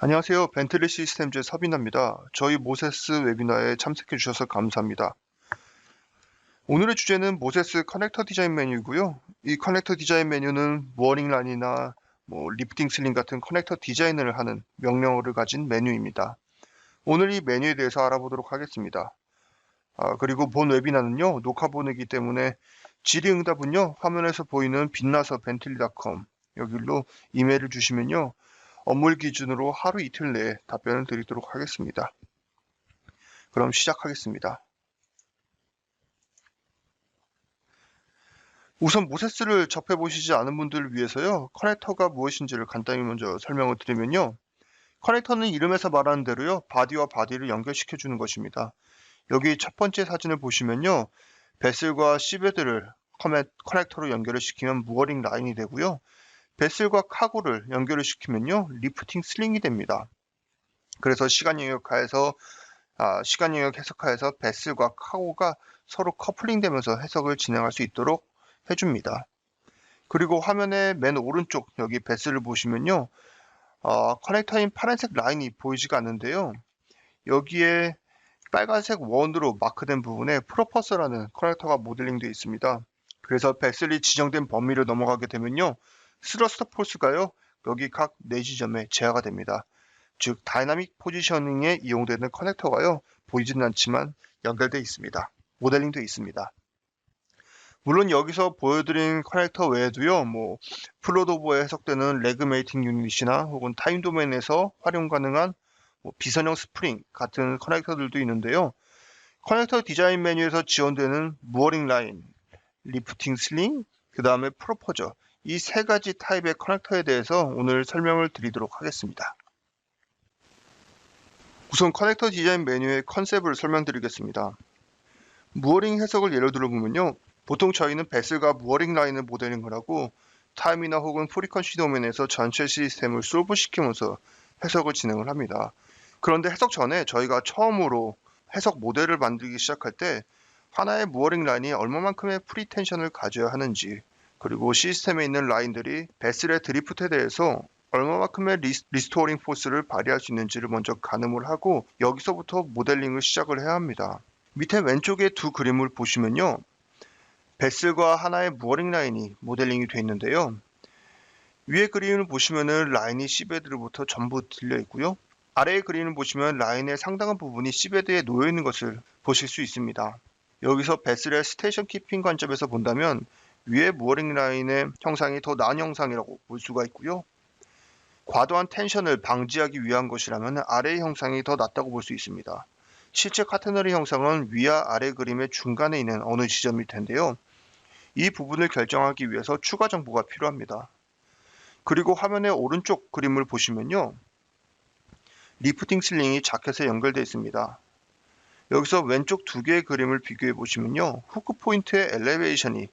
안녕하세요. 벤틀리 시스템즈의 서빈아입니다. 저희 모세스 웨비나에 참석해 주셔서 감사합니다. 오늘의 주제는 모세스 커넥터 디자인 메뉴이고요. 이 커넥터 디자인 메뉴는 무어링 라인이나 뭐 리프팅 슬링 같은 커넥터 디자인을 하는 명령어를 가진 메뉴입니다. 오늘 이 메뉴에 대해서 알아보도록 하겠습니다. 아, 그리고 본 웨비나는요, 녹화본이기 때문에 질의응답은요, 화면에서 보이는 빛나서 벤틀리닷컴 여기로 이메일을 주시면요, 업무 기준으로 하루 이틀 내에 답변을 드리도록 하겠습니다. 그럼 시작하겠습니다. 우선 모세스를 접해 보시지 않은 분들을 위해서요. 커넥터가 무엇인지를 간단히 먼저 설명을 드리면요. 커넥터는 이름에서 말하는 대로요. 바디와 바디를 연결시켜 주는 것입니다. 여기 첫 번째 사진을 보시면요. 베슬과 시베드를 커넥터로 연결을 시키면 무어링 라인이 되고요. 베슬과 카고를 연결을 시키면요. 리프팅 슬링이 됩니다. 그래서 시간 영역하에서 아, 시간 영역 해석하에서 베슬과 카고가 서로 커플링 되면서 해석을 진행할 수 있도록 해줍니다. 그리고 화면의 맨 오른쪽 여기 베스를 보시면요. 어, 커넥터인 파란색 라인이 보이지가 않는데요. 여기에 빨간색 원으로 마크된 부분에 프로퍼스라는 커넥터가 모델링 되어 있습니다. 그래서 베슬이 지정된 범위를 넘어가게 되면요. 스러스터 포스가요. 여기 각 4지점에 제어가 됩니다. 즉 다이나믹 포지셔닝에 이용되는 커넥터가요. 보이지는 않지만 연결되어 있습니다. 모델링 되어 있습니다. 물론 여기서 보여드린 커넥터 외에도요, 뭐 플로도버에 해석되는 레그 메이팅 유닛이나 혹은 타임 도메인에서 활용 가능한 뭐 비선형 스프링 같은 커넥터들도 있는데요. 커넥터 디자인 메뉴에서 지원되는 무어링 라인, 리프팅 슬링, 그 다음에 프로포저 이 세 가지 타입의 커넥터에 대해서 오늘 설명을 드리도록 하겠습니다. 우선 커넥터 디자인 메뉴의 컨셉을 설명드리겠습니다. 무어링 해석을 예로 들어보면요. 보통 저희는 베슬과 무어링 라인을 모델링을 하고 타임이나 혹은 프리퀀시 도면에서 전체 시스템을 솔브시키면서 해석을 진행을 합니다. 그런데 해석 전에 저희가 처음으로 해석 모델을 만들기 시작할 때 하나의 무어링 라인이 얼마만큼의 프리텐션을 가져야 하는지 그리고 시스템에 있는 라인들이 베슬의 드리프트에 대해서 얼마만큼의 리스토어링 포스를 발휘할 수 있는지를 먼저 가늠을 하고 여기서부터 모델링을 시작을 해야 합니다. 밑에 왼쪽에 두 그림을 보시면요. 베슬과 하나의 무어링 라인이 모델링이 되어 있는데요. 위에 그림을 보시면은 라인이 시베드로부터 전부 들려 있고요. 아래의 그림을 보시면 라인의 상당한 부분이 시베드에 놓여 있는 것을 보실 수 있습니다. 여기서 베슬의 스테이션 키핑 관점에서 본다면 위에 무어링 라인의 형상이 더 나은 형상이라고 볼 수가 있고요. 과도한 텐션을 방지하기 위한 것이라면 아래의 형상이 더 낫다고 볼 수 있습니다. 실제 카테너리 형상은 위와 아래 그림의 중간에 있는 어느 지점일 텐데요. 이 부분을 결정하기 위해서 추가 정보가 필요합니다. 그리고 화면의 오른쪽 그림을 보시면요. 리프팅 슬링이 자켓에 연결되어 있습니다. 여기서 왼쪽 두 개의 그림을 비교해 보시면요. 후크 포인트의 엘리베이션이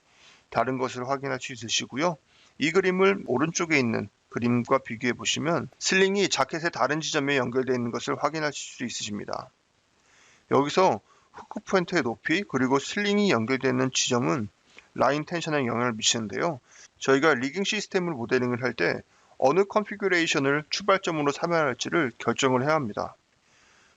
다른 것을 확인할 수 있으시고요. 이 그림을 오른쪽에 있는 그림과 비교해 보시면 슬링이 자켓의 다른 지점에 연결되어 있는 것을 확인할 수 있으십니다. 여기서 후크 포인트의 높이 그리고 슬링이 연결되는 지점은 라인 텐션에 영향을 미치는데요. 저희가 리깅 시스템을 모델링을 할 때 어느 컨피규레이션을 출발점으로 삼아야 할지를 결정을 해야 합니다.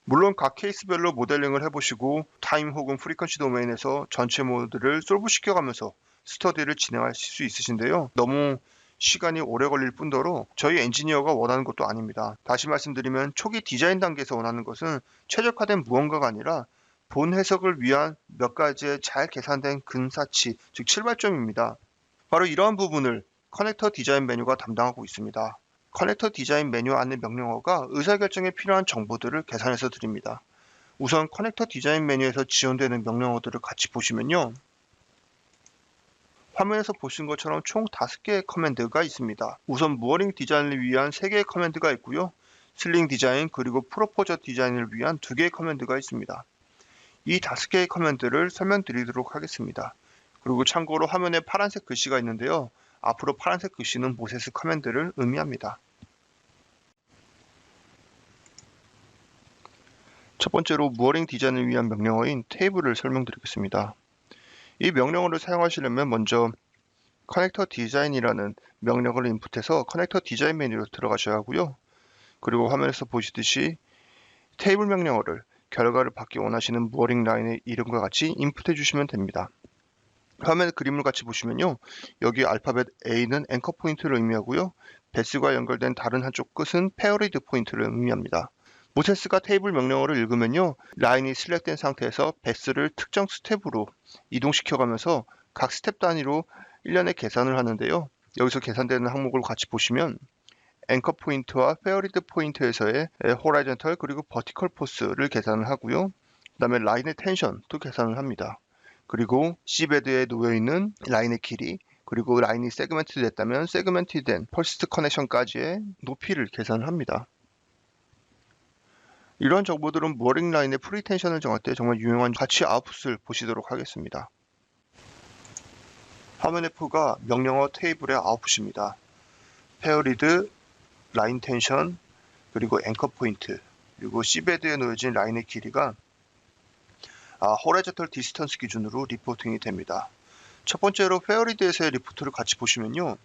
물론 각 케이스별로 모델링을 해보시고 타임 혹은 프리퀀시 도메인에서 전체 모드를 솔브시켜가면서 스터디를 진행하실 수 있으신데요. 너무 시간이 오래 걸릴 뿐더러 저희 엔지니어가 원하는 것도 아닙니다. 다시 말씀드리면 초기 디자인 단계에서 원하는 것은 최적화된 무언가가 아니라 본 해석을 위한 몇 가지의 잘 계산된 근사치, 즉 출발점입니다. 바로 이러한 부분을 커넥터 디자인 메뉴가 담당하고 있습니다. 커넥터 디자인 메뉴 안내 명령어가 의사결정에 필요한 정보들을 계산해서 드립니다. 우선 커넥터 디자인 메뉴에서 지원되는 명령어들을 같이 보시면요. 화면에서 보신 것처럼 총 5개의 커맨드가 있습니다. 우선 무어링 디자인을 위한 3개의 커맨드가 있고요. 슬링 디자인 그리고 프로포저 디자인을 위한 2개의 커맨드가 있습니다. 이 다섯 개의 커맨드를 설명드리도록 하겠습니다. 그리고 참고로 화면에 파란색 글씨가 있는데요. 앞으로 파란색 글씨는 모세스 커맨드를 의미합니다. 첫 번째로 무어링 디자인을 위한 명령어인 테이블을 설명드리겠습니다. 이 명령어를 사용하시려면 먼저 커넥터 디자인이라는 명령어를 인풋해서 커넥터 디자인 메뉴로 들어가셔야 하고요. 그리고 화면에서 보시듯이 테이블 명령어를 결과를 받기 원하시는 무어링 라인의 이름과 같이 인풋해 주시면 됩니다. 화면 그림을 같이 보시면요. 여기 알파벳 A는 앵커 포인트를 의미하고요. 베스가 연결된 다른 한쪽 끝은 페어리드 포인트를 의미합니다. 모세스가 테이블 명령어를 읽으면요. 라인이 슬랙된 상태에서 베스를 특정 스텝으로 이동시켜가면서 각 스텝 단위로 1년에 계산을 하는데요. 여기서 계산되는 항목을 같이 보시면 앵커 포인트와 페어리드 포인트에서의 호라이전털 그리고 버티컬 포스를 계산을 하고요. 그 다음에 라인의 텐션도 계산을 합니다. 그리고 C베드에 놓여있는 라인의 길이 그리고 라인이 세그멘트 됐다면 세그멘트 된 퍼시스트 커넥션까지의 높이를 계산을 합니다. 이런 정보들은 무어링 라인의 프리텐션을 정할 때 정말 유용한 가치 아웃풋을 보시도록 하겠습니다. 화면 F가 명령어 테이블의 아웃풋입니다. 페어리드, 라인 텐션, 그리고 앵커 포인트, 그리고 C베드에 놓여진 라인의 길이가 아, 호라이저털 디스턴스 기준으로 리포팅이 됩니다. 첫 번째로 페어리드에서의 리포트를 같이 보시면요.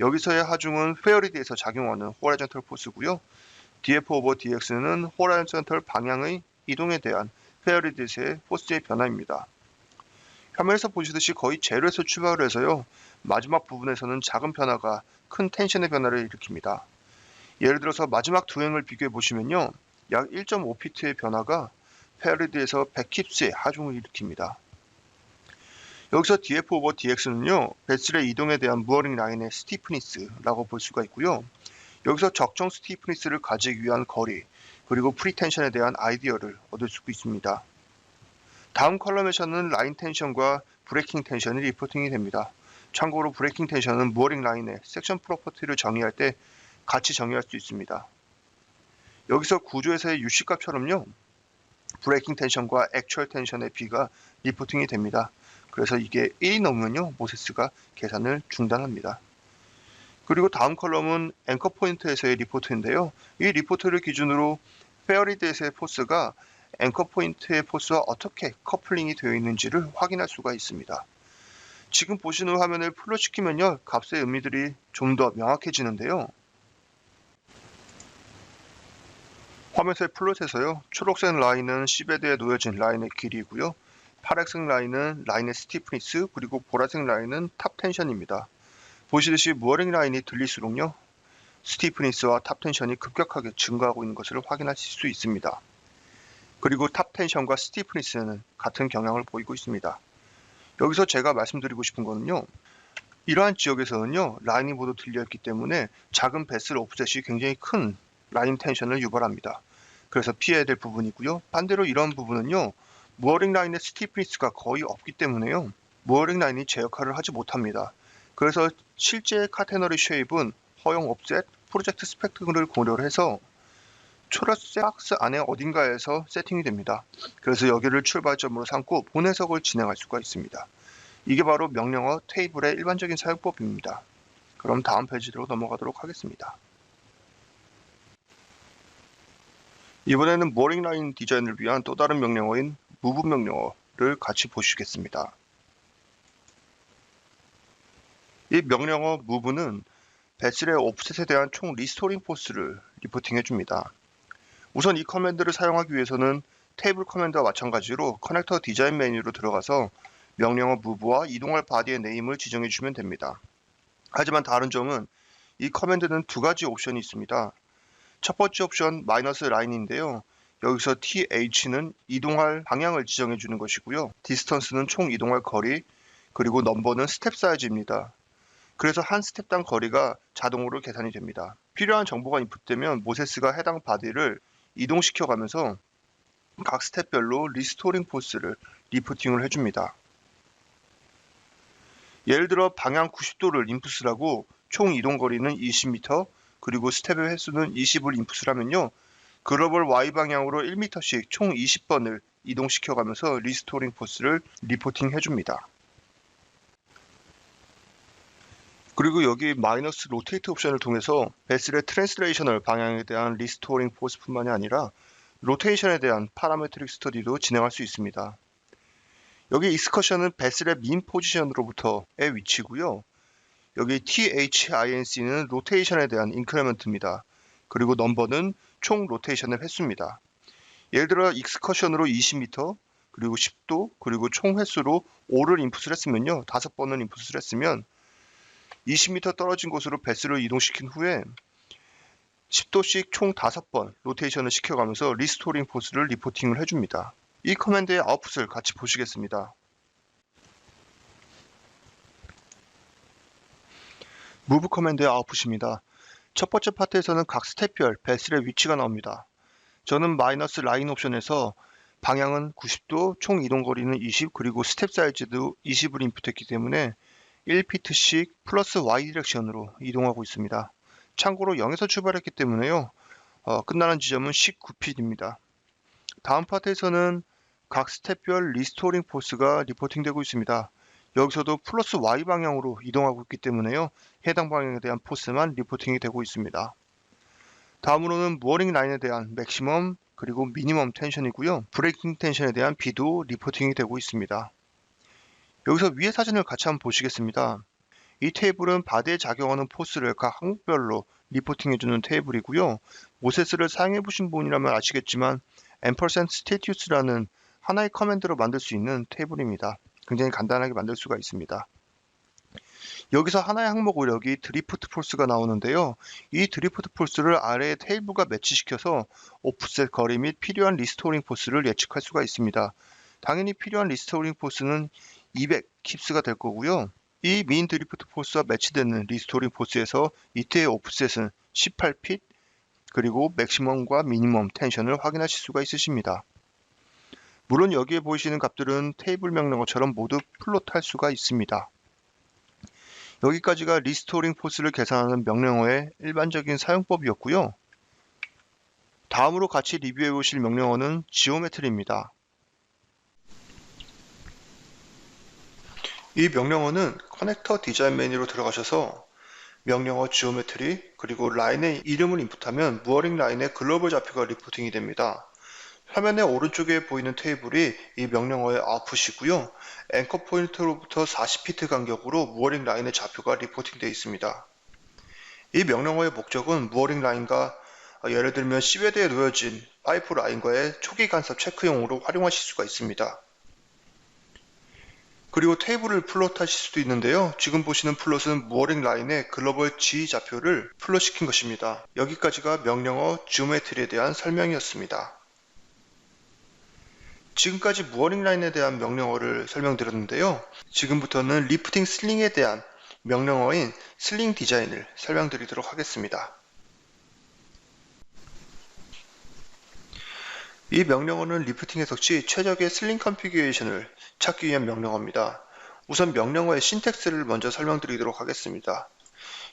여기서의 하중은 페어리드에서 작용하는 호라이전털 포스고요. DF 오버 DX는 호라이전털 방향의 이동에 대한 페어리드에서의 포스의 변화입니다. 화면에서 보시듯이 거의 제로에서 출발을 해서요. 마지막 부분에서는 작은 변화가 큰 텐션의 변화를 일으킵니다. 예를 들어서 마지막 두 행을 비교해 보시면요. 약 1.5피트의 변화가 페어리드에서 100킵스의 하중을 일으킵니다. 여기서 DF 오버 DX는요, 베슬의 이동에 대한 무어링 라인의 스티프니스라고 볼 수가 있고요. 여기서 적정 스티프니스를 가지기 위한 거리, 그리고 프리텐션에 대한 아이디어를 얻을 수 있습니다. 다음 컬럼에서는 라인 텐션과 브레이킹 텐션이 리포팅이 됩니다. 참고로 브레이킹 텐션은 무어링 라인의 섹션 프로퍼티를 정의할 때 같이 정의할 수 있습니다. 여기서 구조에서의 UC 값처럼요, 브레이킹 텐션과 액츄얼 텐션의 비가 리포팅이 됩니다. 그래서 이게 1이 넘으면요 모세스가 계산을 중단합니다. 그리고 다음 컬럼은 앵커 포인트에서의 리포트인데요. 이 리포트를 기준으로 페어리드에서의 포스가 앵커 포인트의 포스와 어떻게 커플링이 되어 있는지를 확인할 수가 있습니다. 지금 보시는 화면을 풀로 시키면요 값의 의미들이 좀 더 명확해지는데요. 화면의 플롯에서요 초록색 라인은 C베드에 놓여진 라인의 길이고요. 파란색 라인은 라인의 스티프니스 그리고 보라색 라인은 탑 텐션입니다. 보시듯이 무어링 라인이 들릴수록요 스티프니스와 탑 텐션이 급격하게 증가하고 있는 것을 확인하실 수 있습니다. 그리고 탑 텐션과 스티프니스는 같은 경향을 보이고 있습니다. 여기서 제가 말씀드리고 싶은 거는요. 이러한 지역에서는요 라인이 모두 들려있기 때문에 작은 베슬 오프셋이 굉장히 큰 라인 텐션을 유발합니다. 그래서 피해야 될 부분이고요. 반대로 이런 부분은요. 무어링 라인의 스티프니스가 거의 없기 때문에요. 무어링 라인이 제 역할을 하지 못합니다. 그래서 실제 카테너리 쉐입은 허용 옵셋, 프로젝트 스펙트를 고려를 해서 초록색 박스 안에 어딘가에서 세팅이 됩니다. 그래서 여기를 출발점으로 삼고 본 해석을 진행할 수가 있습니다. 이게 바로 명령어 테이블의 일반적인 사용법입니다. 그럼 다음 페이지로 넘어가도록 하겠습니다. 이번에는 모링 라인 디자인을 위한 또 다른 명령어인 무브 명령어를 같이 보시겠습니다. 이 명령어 무브는 배슬의 오프셋에 대한 총 리스토링 포스를 리포팅 해 줍니다. 우선 이 커맨드를 사용하기 위해서는 테이블 커맨드와 마찬가지로 커넥터 디자인 메뉴로 들어가서 명령어 무브와 이동할 바디의 네임을 지정해 주면 됩니다. 하지만 다른 점은 이 커맨드는 두 가지 옵션이 있습니다. 첫 번째 옵션 마이너스 라인인데요. 여기서 TH는 이동할 방향을 지정해 주는 것이고요. 디스턴스는 총 이동할 거리, 그리고 넘버는 스텝 사이즈입니다. 그래서 한 스텝당 거리가 자동으로 계산이 됩니다. 필요한 정보가 인풋되면 모세스가 해당 바디를 이동시켜 가면서 각 스텝별로 리스토링 포스를 리포팅을 해줍니다. 예를 들어 방향 90도를 인풋을 하고 총 이동 거리는 20m, 그리고 스텝의 횟수는 20을 인풋을 하면요. 글로벌 Y 방향으로 1m씩 총 20번을 이동시켜 가면서 리스토링 포스를 리포팅 해줍니다. 그리고 여기 마이너스 로테이트 옵션을 통해서 베슬의 트랜스레이셔널 방향에 대한 리스토링 포스뿐만이 아니라 로테이션에 대한 파라메트릭 스터디도 진행할 수 있습니다. 여기 익스커션은 베슬의 민 포지션으로부터의 위치고요. 여기 THINC는 로테이션에 대한 인크레먼트입니다. 그리고 넘버는 총 로테이션의 횟수입니다. 예를 들어 익스커션으로 20m, 그리고 10도, 그리고 총 횟수로 5를 인풋을 했으면요. 5번을 인풋을 했으면 20m 떨어진 곳으로 배스를 이동시킨 후에 10도씩 총 5번 로테이션을 시켜가면서 리스토링 포스를 리포팅을 해줍니다. 이 커맨드의 아웃풋을 같이 보시겠습니다. 무브 커맨드의 아웃풋입니다. 첫 번째 파트에서는 각 스텝별 배슬의 위치가 나옵니다. 저는 마이너스 라인 옵션에서 방향은 90도, 총 이동 거리는 20, 그리고 스텝 사이즈도 20을 인풋했기 때문에 1피트씩 플러스 Y 디렉션으로 이동하고 있습니다. 참고로 0에서 출발했기 때문에요. 어, 끝나는 지점은 19핏입니다. 다음 파트에서는 각 스텝별 리스토링 포스가 리포팅되고 있습니다. 여기서도 플러스 Y 방향으로 이동하고 있기 때문에요. 해당 방향에 대한 포스만 리포팅이 되고 있습니다. 다음으로는 무어링 라인에 대한 맥시멈 그리고 미니멈 텐션이고요. 브레이킹 텐션에 대한 비도 리포팅이 되고 있습니다. 여기서 위의 사진을 같이 한번 보시겠습니다. 이 테이블은 바디에 작용하는 포스를 각 항목별로 리포팅해주는 테이블이고요. 모세스를 사용해보신 분이라면 아시겠지만 앰퍼센트 스테이투스라는 하나의 커맨드로 만들 수 있는 테이블입니다. 굉장히 간단하게 만들 수가 있습니다. 여기서 하나의 항목 오력이 드리프트 폴스가 나오는데요. 이 드리프트 폴스를 아래의 테이블과 매치시켜서 오프셋 거리 및 필요한 리스토링 포스를 예측할 수가 있습니다. 당연히 필요한 리스토링 포스는 200 킵스가 될 거고요. 이민 드리프트 포스와 매치되는 리스토링 포스에서 이때의 오프셋은 18핏 그리고 맥시멈과 미니멈 텐션을 확인하실 수가 있으십니다. 물론 여기에 보이시는 값들은 테이블 명령어처럼 모두 플롯할 수가 있습니다. 여기까지가 리스토링 포스를 계산하는 명령어의 일반적인 사용법이었고요. 다음으로 같이 리뷰해 보실 명령어는 지오메트리입니다. 이 명령어는 커넥터 디자인 메뉴로 들어가셔서 명령어 지오메트리 그리고 라인의 이름을 인풋하면 무어링 라인의 글로벌 좌표가 리포팅이 됩니다. 화면의 오른쪽에 보이는 테이블이 이 명령어의 아웃풋이고요. 앵커 포인트로부터 40피트 간격으로 무어링 라인의 좌표가 리포팅되어 있습니다. 이 명령어의 목적은 무어링 라인과 예를 들면 시베드에 놓여진 파이프 라인과의 초기 간섭 체크용으로 활용하실 수가 있습니다. 그리고 테이블을 플롯하실 수도 있는데요. 지금 보시는 플롯은 무어링 라인의 글로벌 G 좌표를 플롯시킨 것입니다. 여기까지가 명령어 지오메트리에 대한 설명이었습니다. 지금까지 무어링 라인에 대한 명령어를 설명드렸는데요. 지금부터는 리프팅 슬링에 대한 명령어인 슬링 디자인을 설명드리도록 하겠습니다. 이 명령어는 리프팅 해석 시 최적의 슬링 컨피규레이션을 찾기 위한 명령어입니다. 우선 명령어의 신텍스를 먼저 설명드리도록 하겠습니다.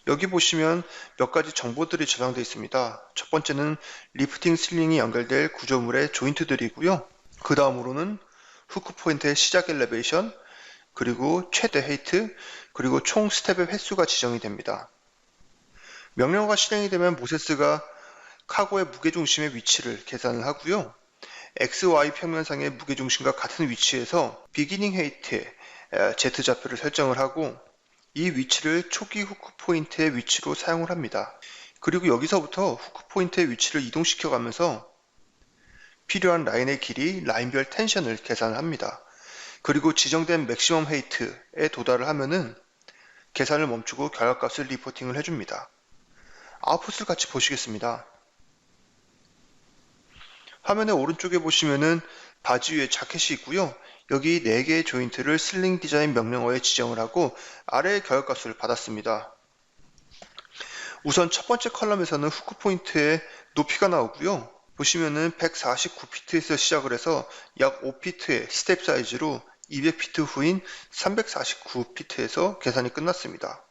여기 보시면 몇 가지 정보들이 저장되어 있습니다. 첫 번째는 리프팅 슬링이 연결될 구조물의 조인트들이고요. 그 다음으로는 후크 포인트의 시작 엘리베이션, 그리고 최대 헤이트, 그리고 총 스텝의 횟수가 지정이 됩니다. 명령어가 실행이 되면 모세스가 카고의 무게중심의 위치를 계산을 하고요. XY 평면상의 무게중심과 같은 위치에서 비기닝 헤이트의 Z 좌표를 설정을 하고 이 위치를 초기 후크 포인트의 위치로 사용을 합니다. 그리고 여기서부터 후크 포인트의 위치를 이동시켜 가면서 필요한 라인의 길이, 라인별 텐션을 계산을 합니다. 그리고 지정된 맥시멈 헤이트에 도달을 하면은 계산을 멈추고 결과값을 리포팅을 해줍니다. 아웃풋을 같이 보시겠습니다. 화면의 오른쪽에 보시면은 바지 위에 자켓이 있고요. 여기 4개의 조인트를 슬링 디자인 명령어에 지정을 하고 아래의 결과값을 받았습니다. 우선 첫 번째 컬럼에서는 후크 포인트의 높이가 나오고요. 보시면은 149피트에서 시작을 해서 약 5피트의 스텝 사이즈로 200피트 후인 349피트에서 계산이 끝났습니다.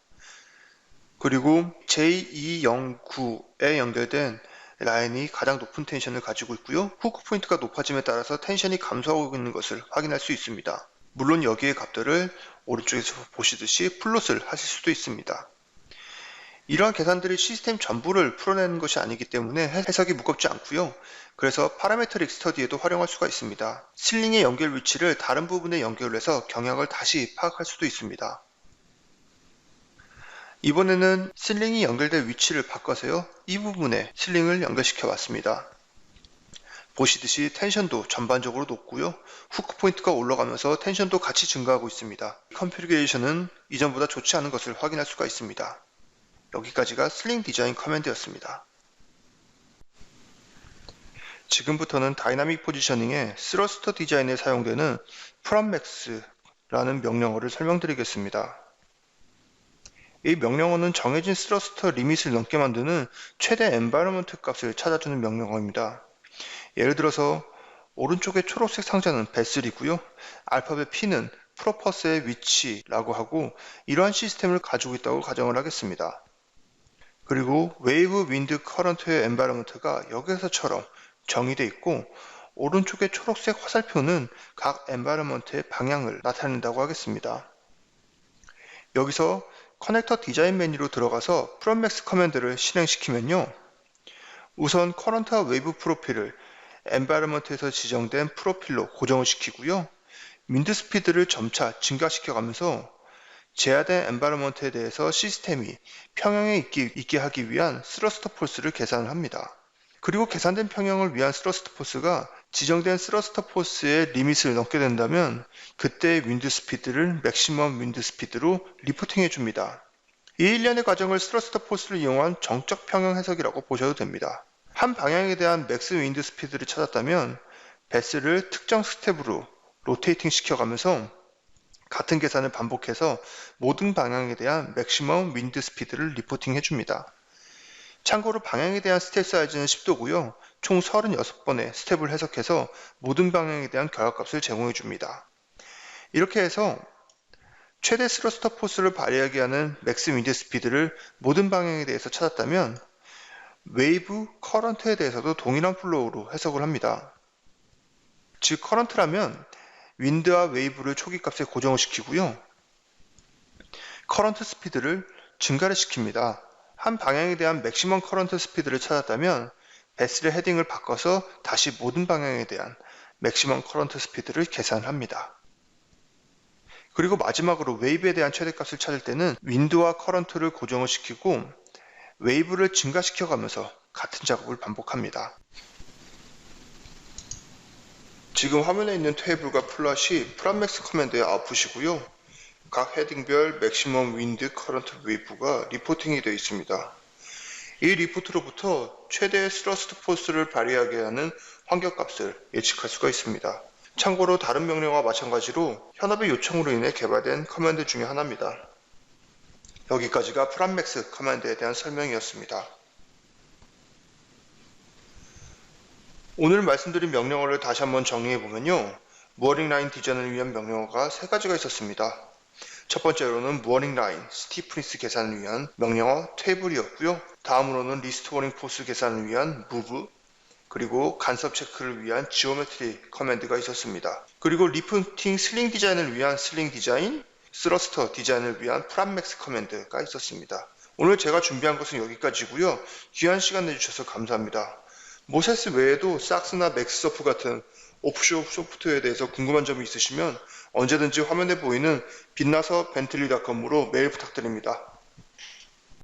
그리고 J209에 연결된 라인이 가장 높은 텐션을 가지고 있고요. 후크 포인트가 높아짐에 따라서 텐션이 감소하고 있는 것을 확인할 수 있습니다. 물론 여기의 값들을 오른쪽에서 보시듯이 플롯을 하실 수도 있습니다. 이러한 계산들이 시스템 전부를 풀어내는 것이 아니기 때문에 해석이 무겁지 않고요. 그래서 파라메트릭 스터디에도 활용할 수가 있습니다. 슬링의 연결 위치를 다른 부분에 연결해서 경향을 다시 파악할 수도 있습니다. 이번에는 슬링이 연결될 위치를 바꿔서요. 이 부분에 슬링을 연결시켜 봤습니다. 보시듯이 텐션도 전반적으로 높고요. 후크 포인트가 올라가면서 텐션도 같이 증가하고 있습니다. 컨피그레이션은 이전보다 좋지 않은 것을 확인할 수가 있습니다. 여기까지가 슬링 디자인 커맨드였습니다. 지금부터는 다이나믹 포지셔닝의 스러스터 디자인에 사용되는 프롬맥스라는 명령어를 설명드리겠습니다. 이 명령어는 정해진 스러스터 리밋을 넘게 만드는 최대 엔바이러먼트 값을 찾아주는 명령어입니다. 예를 들어서 오른쪽의 초록색 상자는 베슬이고요. 알파벳 P는 프로퍼스의 위치라고 하고 이러한 시스템을 가지고 있다고 가정을 하겠습니다. 그리고 웨이브 윈드 커런트의 엔바이러먼트가 여기서처럼 정의되어 있고 오른쪽의 초록색 화살표는 각 엔바이러먼트의 방향을 나타낸다고 하겠습니다. 여기서 커넥터 디자인 메뉴로 들어가서 프롬맥스 커맨드를 실행시키면요. 우선 커런트와 웨이브 프로필을 엔바이러먼트에서 지정된 프로필로 고정을 시키고요. 윈드 스피드를 점차 증가시켜 가면서 제한된 엔바이러먼트에 대해서 시스템이 평형에 있게, 있게 하기 위한 스러스터 포스를 계산을 합니다. 그리고 계산된 평형을 위한 스러스터 포스가 지정된 스러스터 포스의 리밋을 넘게 된다면 그때 윈드 스피드를 맥시멈 윈드 스피드로 리포팅해 줍니다. 이 일련의 과정을 스러스터 포스를 이용한 정적 평형 해석이라고 보셔도 됩니다. 한 방향에 대한 맥스 윈드 스피드를 찾았다면 베스를 특정 스텝으로 로테이팅 시켜가면서 같은 계산을 반복해서 모든 방향에 대한 맥시멈 윈드 스피드를 리포팅 해줍니다. 참고로 방향에 대한 스텝 사이즈는 10도고요. 총 36번의 스텝을 해석해서 모든 방향에 대한 결합값을 제공해 줍니다. 이렇게 해서 최대 스러스터 포스를 발휘하게 하는 맥스 윈드 스피드를 모든 방향에 대해서 찾았다면 웨이브 커런트에 대해서도 동일한 플로우로 해석을 합니다. 즉 커런트라면 윈드와 웨이브를 초기값에 고정을 시키고요. 커런트 스피드를 증가를 시킵니다. 한 방향에 대한 맥시멈 커런트 스피드를 찾았다면 베스의 헤딩을 바꿔서 다시 모든 방향에 대한 맥시멈 커런트 스피드를 계산합니다. 그리고 마지막으로 웨이브에 대한 최대값을 찾을 때는 윈드와 커런트를 고정을 시키고 웨이브를 증가시켜 가면서 같은 작업을 반복합니다. 지금 화면에 있는 테이블과 플롯이 프람맥스 커맨드의 아웃풋이고요. 각 헤딩별 맥시멈 윈드 커런트 웨이브가 리포팅이 되어 있습니다. 이 리포트로부터 최대 스러스트 포스를 발휘하게 하는 환경값을 예측할 수가 있습니다. 참고로 다른 명령과 마찬가지로 현업의 요청으로 인해 개발된 커맨드 중의 하나입니다. 여기까지가 프람맥스 커맨드에 대한 설명이었습니다. 오늘 말씀드린 명령어를 다시 한번 정리해 보면요. 무어링 라인 디자인을 위한 명령어가 세 가지가 있었습니다. 첫 번째로는 무어링 라인, 스티프니스 계산을 위한 명령어 테이블이었고요. 다음으로는 리스트 워링 포스 계산을 위한 move, 그리고 간섭 체크를 위한 지오메트리 커맨드가 있었습니다. 그리고 리프팅 슬링 디자인을 위한 슬링 디자인, 스러스터 디자인을 위한 프람맥스 커맨드가 있었습니다. 오늘 제가 준비한 것은 여기까지고요. 귀한 시간 내주셔서 감사합니다. 모세스 외에도 삭스나 맥스서프 같은 오프쇼 소프트웨어에 대해서 궁금한 점이 있으시면 언제든지 화면에 보이는 빛나서 벤틀리 닷컴으로 메일 부탁드립니다.